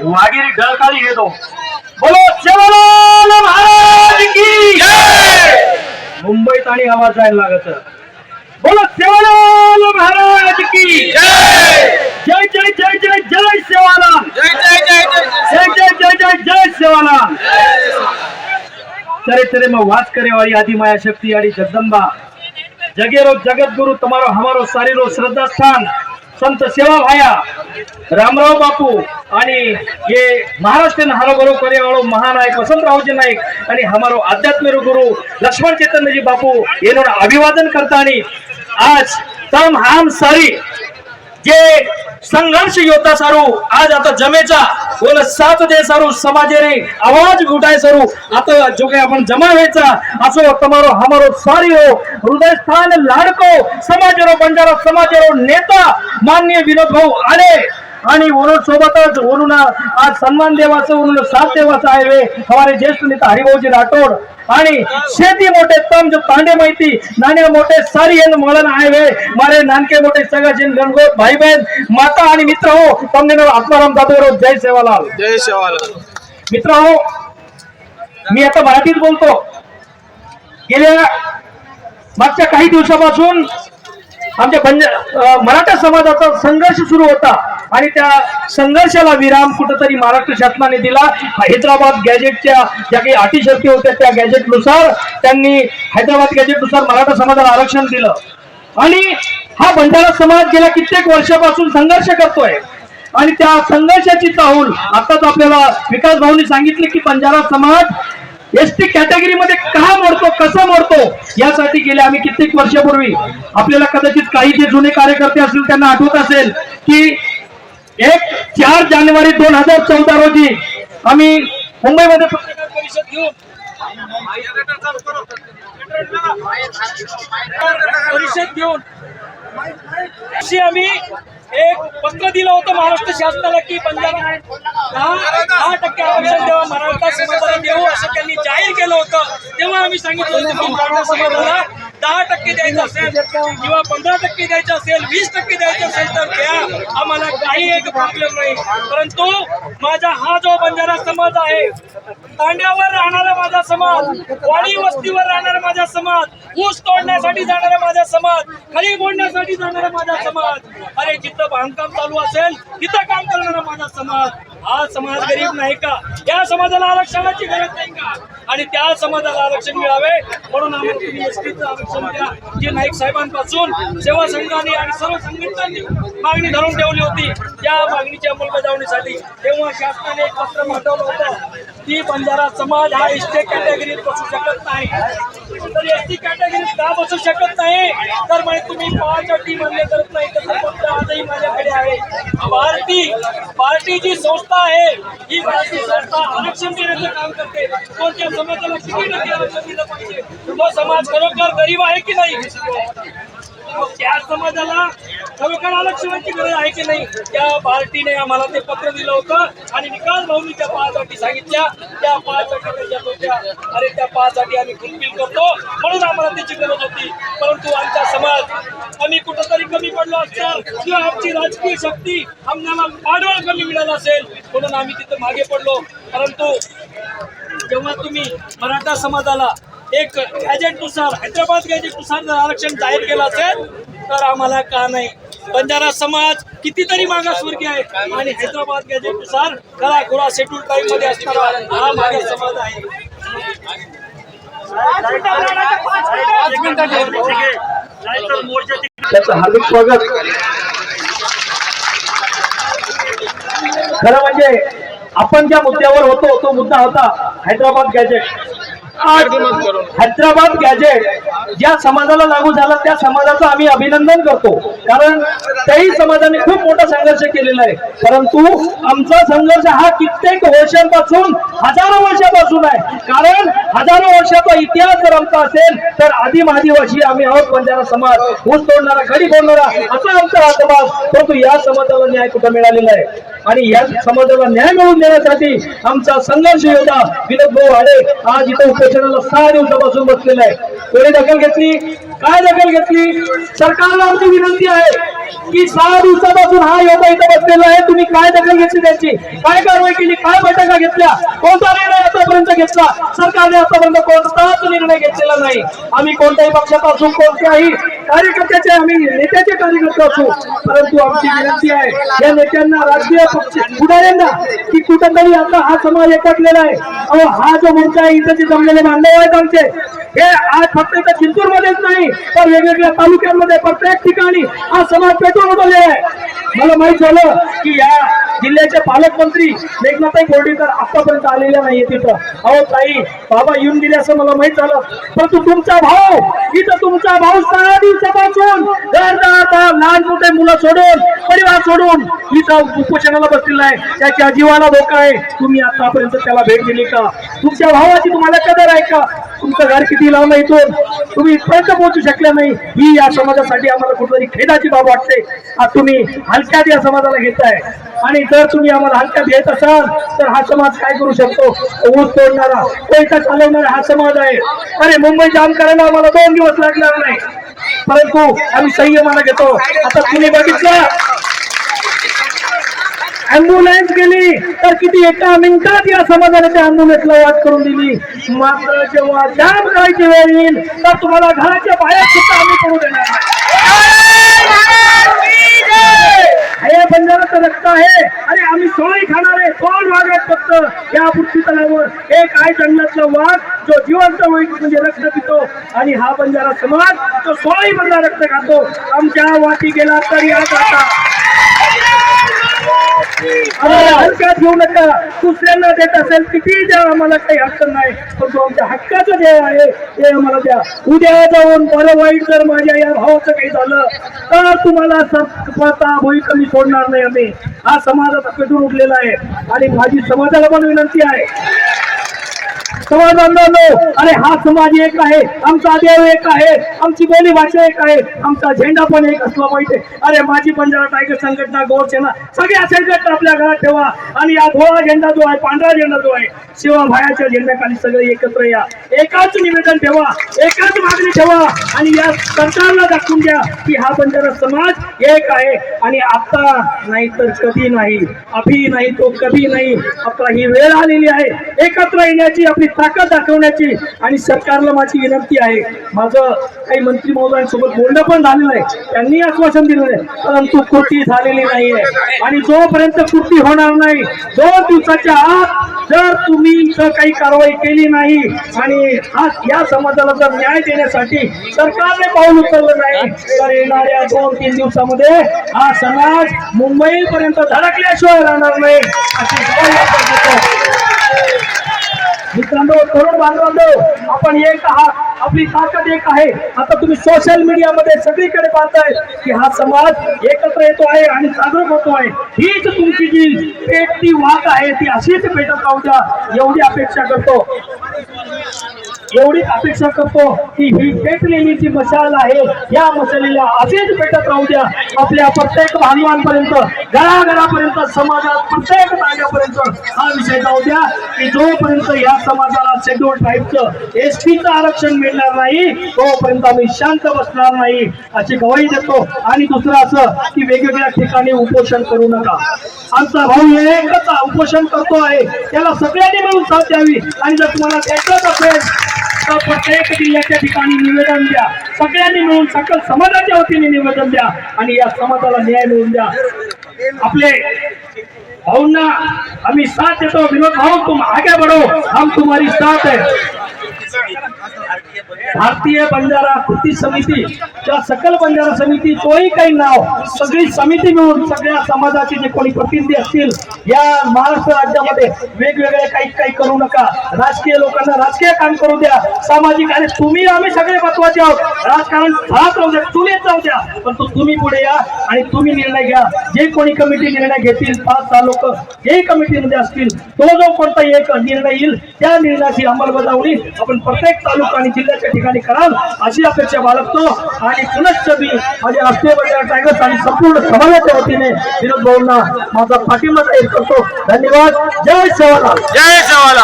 वागिरी ढळकाळी घेतो बोलो सेवालाल महाराज की मुंबईत आणि आवाज जायला लागत बोलो सेवालाल महाराज की जय जय जय जय जय सेवालाल जय जय जय जय जय जय जय जय जय सेवालाल करे तेरे में वास करे वाली आदि माया शक्ति आदि जगदम्बा जगेरो जगत गुरु तुम्हारो हमारो सारीरो श्रद्धा स्थान संत सेवा भाया आणि हे महाराष्ट्र हर गुरु परिवार महानायक वसंतरावजी नाईक आणि हमार आध्यात्मिक गुरु लक्ष्मण चैतन्यजी बापू हे अभिवादन करता आणि आज तम हाम सारी जे संघर्ष योद्धा सारू आज आता जमेचा बोल साथ दे सारू समाजे रे आवाज घुटाय सारू आता जो काही आपण जमा व्हायचा असो तमारो हमारो सारी हो हृदय स्थान लाडको समाज रो बंजारा नेता माननीय विनोद भाऊ आले. आणि वरुण सोबतच वरुण आज सन्मान देवाचं वरुण सात देवाचं आहे. हमारे ज्येष्ठ नेता हरिभाऊजी राठोड आणि शेती मोठे तमज पांडे माहिती नाणे मोठे सारी यांना मळण आहे. वे मारे नानके मोठे सगळ्या जिन गणगोत भाई बहन माता आणि मित्र हो तमने आत्माराम दादोराव जय सेवालाल. जय सेवालाल. मित्र हो मी आता मराठीत बोलतो. गेल्या मागच्या काही दिवसापासून आमच्या मराठा समाजाचा संघर्ष सुरू होता. आणि त्या संघर्षाला विराम कुठंतरी महाराष्ट्र शासनाने दिला. हैदराबाद गॅजेटच्या ज्या काही अटी शर्ती होत्या त्या गॅजेटनुसार त्यांनी हैदराबाद गॅजेटनुसार मराठा समाजाला आरक्षण दिलं. आणि हा बंजारा समाज गेल्या कित्येक वर्षापासून संघर्ष करतोय. आणि त्या संघर्षाची चाहूल आताच आपल्याला विकास भाऊनी सांगितले की बंजारा समाज एस टी कॅटेगरी मध्ये का मोडतो कसा मोडतो यासाठी गेले आम्ही कित्येक वर्षापूर्वी आपल्याला कदाचित काही जे जुने कार्यकर्ते असतील त्यांना आठवत असेल की एक चार जानेवारी दोन हजार चौदा रोजी आम्ही मुंबईमध्ये पत्रकार परिषद घेऊन परिषद घेऊन अशी आम्ही एक पत्र दिलं होतं महाराष्ट्र शासनाला की पंजाब दहा दहा टक्के आरक्षण देवा मराठा समाजाला देऊ असं त्यांनी जाहीर केलं होतं तेव्हा आम्ही सांगितलं होतं की मराठा समाजाला दहा टक्के द्यायचं असेल किंवा पंधरा टक्के द्यायचं असेल वीस टक्के द्यायचं असेल तर द्या. आम्हाला काही एक प्रॉब्लेम नाही. परंतु माझा हा जो बंजारा समाज आहे तांड्यावर राहणारा माझा समाज वाडी वस्तीवर राहणारा माझा समाज ऊस तोडण्यासाठी जाणारा माझा समाज खडी बोडण्यासाठी जाणारा माझा समाज. अरे जिथं बांधकाम चालू असेल तिथं काम करणारा माझा समाज. हा समाज गरीब नाही का? या समाजाला आरक्षणाची गरज नाही का? आणि त्या समाजाला आरक्षण मिळावे म्हणून आम्हाला एसटीचं आरक्षण द्या. जी नाईक साहेबांपासून सेवा संघाने आणि सर्व संघटनांनी मागणी धरून ठेवली होती त्या मागणीच्या अंमलबजावणीसाठी तेव्हा शासनाने एक पत्र पाठवलं होतं की बंजारा समाज हा एस कॅटेगरीत बसू शकत नाही. तर एस टी कॅटेगरीत का बसू शकत नाही. तर म्हणजे तुम्ही पाच अटी मान्य करत नाही. तर फक्त आजही माझ्याकडे आहे. भारती पार्टी जी संस्था आहे ही भारतीय संस्था आरक्षण देण्याचं काम करते. कोणत्या समाजाला किती टक्के आरक्षण दिलं पाहिजे तो समाज खरोखर गरीब आहे की नाही? त्या समाजाला खरोखर आरक्षणाची गरज आहे की नाही? त्या पार्टीने आम्हाला ते पत्र दिलं होतं आणि निकाल भाऊनी त्या पाच अटी सांगितल्या. त्या पाच अटी त्याच्यात होत्या अरे त्या पाच अटी आम्ही फुलफिल करतो. म्हणून आम्हाला त्याची गरज होती. परंतु आमचा समाज आम्ही कुठंतरी कमी पडलो असतो किंवा आमची राजकीय शक्ती आम्हाला पाडवळ कमी मिळालं असेल म्हणून आम्ही तिथं मागे पडलो. परंतु जेव्हा तुम्ही मराठा समाजाला एक गॅजेटनुसार हैदराबाद गॅजेटनुसार जर आरक्षण जाहीर केलं असेल तर आम्हाला का नाही बंजारा समाज कितीतरी मागासवर्गीय आहे. आणि हैदराबाद गॅजेटनुसार कला खुरा शेड्यूल टाईममध्ये असणारा हा मागास समाज आहे. त्याचं हार्दिक स्वागत. खरं म्हणजे आपण ज्या मुद्द्यावर होतो तो मुद्दा होता हैदराबाद गॅजेट आज हैदराबाद गॅजेट ज्या समाजाला लागू झाला त्या समाजाचं आम्ही अभिनंदन करतो. कारण त्याही समाजाने खूप मोठा संघर्ष केलेला आहे. परंतु आमचा संघर्ष हा कित्येक वर्षांपासून हजारो वर्षापासून आहे. कारण हजारो वर्षाचा इतिहास जर आमचा असेल तर आदिम आदिवासी आम्ही आहोत बंजारा समाज ऊस तोडणारा घडी फोडणारा असा आमचा हा समाज परंतु या समाजाला न्याय कुठं मिळालेला आहे? आणि या समाजाला न्याय मिळवून देण्यासाठी आमचा संघर्ष योद्धा विनोद भाऊ आडे आज इथं उपोषणाला सहा दिवसापासून बसलेला आहे कोणी दखल घेतली? काय दखल घेतली? सरकारला आमची विनंती आहे की सहा दिवसापासून हा योद्धा इथं बसलेला आहे. तुम्ही काय दखल घेतली त्याची? काय कारवाई केली? काय बैठका घेतल्या कोणता निर्णय आतापर्यंत घेतला? सरकारने आतापर्यंत कोणताच निर्णय घेतलेला नाही. आम्ही कोणत्याही पक्षापासून कोणत्याही कार्यकर्त्याचे आम्ही नेत्याचे कार्यकर्ते असू परंतु आमची विनंती आहे या नेत्यांना राजकीय पक्ष पुढाऱ्यांना की कुठंतरी आता हा समाज एकटलेला आहे. अहो हा जो मोर्चा आहे इथं जे जमलेले बांधव आहेत आमचे हे आज फक्त इथं चिंतूर मध्येच नाही तर वेगवेगळ्या तालुक्यांमध्ये प्रत्येक ठिकाणी हा समाज पेटून उठवलेला आहे. मला माहीत झालं की या जिल्ह्याचे पालकमंत्री मेघनाथाई बोर्डीकर आतापर्यंत आलेल्या नाहीये तिथं. अहो ताई बाबा येऊन गेले असं मला माहीत झालं. परंतु तुमचा भाऊ इथं तुमचा भाऊ सहा दिवसापासून दर दर लहान मोठे मुलं सोडून परिवार सोडून इथं उपोषणाला बसलेला आहे. त्याच्या जीवाला धोका आहे. तुम्ही आतापर्यंत त्याला भेट दिली का? तुमच्या भावाची तुम्हाला कदर आहे का? तुमचं घर किती लांब आहे इथून? तुम्ही इथपर्यंत पोहोचू शकले नाही. ही या समाजासाठी आम्हाला कुठेतरी खेदाची बाब वाटते. आज तुम्ही हलक्यात या समाजाला घेताय. आणि जर तुम्ही आम्हाला हलक्यात घेत असाल तर हा समाज काय करू शकतो? ऊस तोडणारा पैसा चालवणारा हा समाज आहे. अरे मुंबई जाम करायला आम्हाला दोन दिवस लागणार नाही. परंतु आम्ही संयमाला घेतो. आता तुम्ही बघितलं अँब्युलन्स गेली. तर किती एका मिनिटात या समाजाने त्या अँब्युलन्सला वाट करून दिली. मात्र जेव्हा जाम करायची वेळ येईल तर तुम्हाला घराच्या बाहेर सुद्धा आम्ही करू देणार हे बंजाराचं रक्त आहे. अरे आम्ही सोळी खाणारे कोण वागत फक्त? या पृथ्वी तलावर एक आहे जंगलातला वाघ जो जिवंत होईल म्हणजे रक्त पितो. आणि हा बंजारा समाज तो सोळी बंजारा रक्त खातो. आमच्या वाटी गेला तरी आज आता आम्हाला हलक्यात घेऊ नका. दुसऱ्यांना देत असेल किती द्या आम्हाला काही हक्क नाही. पण तो आमच्या हक्काचं जे आहे. ते आम्हाला द्या. उद्या जाऊन बरं वाईट जर माझ्या या भावाचं काही झालं तर तुम्हाला सत्पता भोई कमी सोडणार नाही आम्ही. हा समाजात पेटून उठलेला आहे. आणि माझी समाजाला पण विनंती आहे. समाज बांधवांनो अरे हा समाज एक आहे आमचा देव एक आहे आमची बोली भाषा एक आहे आमचा झेंडा पण एक असला पाहिजे. अरे माझी बंजारा टायगर संघटना गोरसेना सगळ्या संघटना आपल्या घरात ठेवा. आणि या धोळा झेंडा जो आहे पांढरा झेंडा जो आहे शिवाभायाच्या झेंड्याखाली सगळे एकत्र या. एकाच निवेदन ठेवा एकाच मागणी ठेवा. आणि या सरकारला दाखवून द्या की हा बंजारा समाज एक आहे. आणि आता नाही तर कधी नाही? अभी नाही तो कधी नाही? आपला ही वेळ आलेली आहे. एकत्र येण्याची आपली ताकद दाखवण्याची आणि सरकारला माझी विनंती आहे. माझं काही मंत्री महोदयांसोबत बोलणं पण झालेलं आहे. त्यांनी आश्वासन दिलेलं आहे. परंतु कृती झालेली नाहीये आणि जोपर्यंत कृती होणार नाही दोन दिवसाच्या आत जर तुम्ही काही कारवाई केली नाही आणि आज या समाजाला जर न्याय देण्यासाठी सरकारने पाऊल उचललं नाही तर येणाऱ्या दोन तीन दिवसा दिवसामध्ये हा समाज मुंबई पर्यंत धडकल्याशिवाय राहणार नाही. अशी मित्रांनो तरुण बांधवांनो आपण एक आहात. आपली ताकद एक आहे. आता तुम्ही सोशल मीडियामध्ये सगळीकडे पाहताय की हा समाज एकत्र येतो आहे आणि जागरूक होतो आहे. हीच तुमची जी पेटती वाट आहे ती अशीच पेटत राहू द्या. एवढी अपेक्षा करतो. एवढी अपेक्षा करतो की ही पेटलेली जी मशाल आहे या मशालीला असेच पेटत राहू द्या. आपल्या प्रत्येक बांधवांपर्यंत घराघरापर्यंत समाजात प्रत्येक ताग्यापर्यंत हा विषय जाऊ द्या की जोपर्यंत या समाजाला शेड्यूल टाईपचं एस टीचं आरक्षण मिळणार नाही. तोपर्यंत आम्ही शांत बसणार नाही अशी गवाही देतो. आणि दुसरं असं की वेगवेगळ्या ठिकाणी उपोषण करू नका. आमचा भाऊ एकच उपोषण करतो आहे. त्याला सगळ्यांनी मिळून साथ द्यावी. आणि जर तुम्हाला द्यायचंच असेल तर प्रत्येक जिल्ह्याच्या ठिकाणी निवेदन द्या. सगळ्यांनी मिळून सकल समाजाच्या वतीने निवेदन द्या. आणि या समाजाला न्याय मिळवून द्या. आपले भाऊंना आम्ही साथ देतो. विनोद भाऊ तुम आगे बढ़ो. हम तुम्हारी साथ है. भारतीय बंजारा कृती समिती किंवा सकल बंजारा समिती तोही काही नाव सगळी समिती मिळून सगळ्या समाजाचे जे कोणी प्रतिनिधी असतील या महाराष्ट्र राज्यामध्ये वेगवेगळे काही काही करू नका. राजकीय लोकांना राजकीय काम करू द्या. सामाजिक आणि तुम्ही आम्ही सगळे महत्त्वाचे आहोत. राजकारण घरात राहू द्या चुलीत जाऊ द्या. परंतु तुम्ही पुढे या आणि तुम्ही निर्णय घ्या. जे कोणी कमिटी निर्णय घेतील पाच सहा लोक जे कमिटीमध्ये असतील तो जो कोणता एक निर्णय येईल त्या निर्णयाची अंमलबजावणी आपण प्रत्येक तालुका आणि जिल्ह्यात मैदानाच्या ठिकाणी कराल अशी अपेक्षा बाळगतो. आणि पुनश्च मी माझे राष्ट्रीय बंजारा टायगर्स आणि संपूर्ण समाजाच्या वतीने विनोद भाऊंना माझा पाठिंबा जाहीर करतो. धन्यवाद. जय सेवालाल जय सेवाला